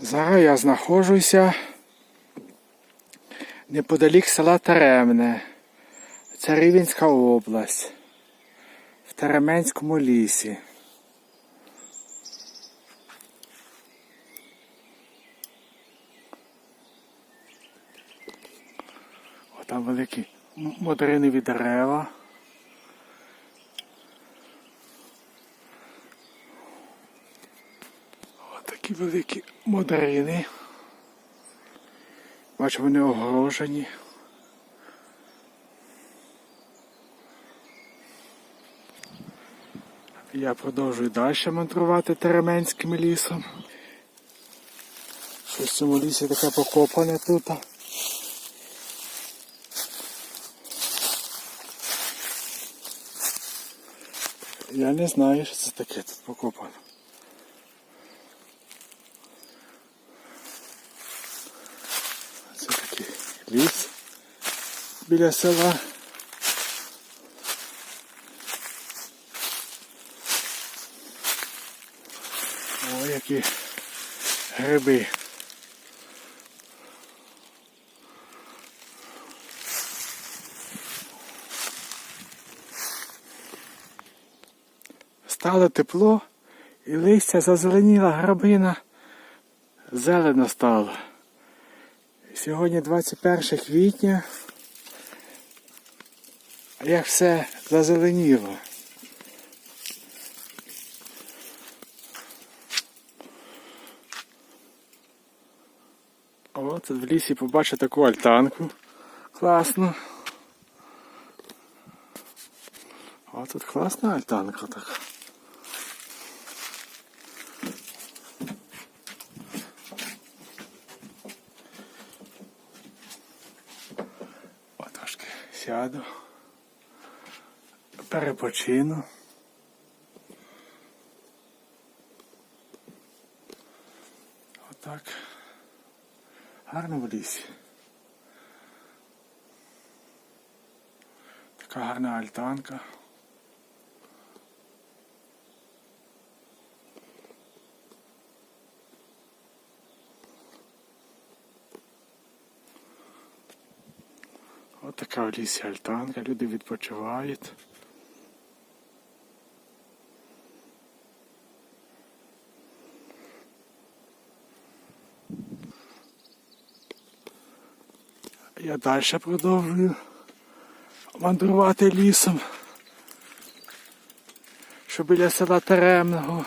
Зараз я знаходжуся неподалік села Теремне. Це Рівенська область. В Теременському лісі. О, там великі м- модеринові дерева. Такі великі модарини. Бачу, вони огорожені. Я продовжую далі мандрувати Теременським лісом. Щось в цьому лісі таке покопане тут. Я не знаю, що це таке тут покопано. Біля села. О, які гриби. Стало тепло і листя зазеленіла грабина, зелено стало. Сьогодні 21 квітня. Як все зазеленіло. О, тут в лісі побачу таку альтанку. Класно. О, тут класна альтанка така. О, трошки сяду. Перепочину. Отак. Гарно в лісі. Така гарна альтанка. От така в лісі альтанка, люди відпочивають. Я далі продовжую мандрувати лісом, що біля села Теремного.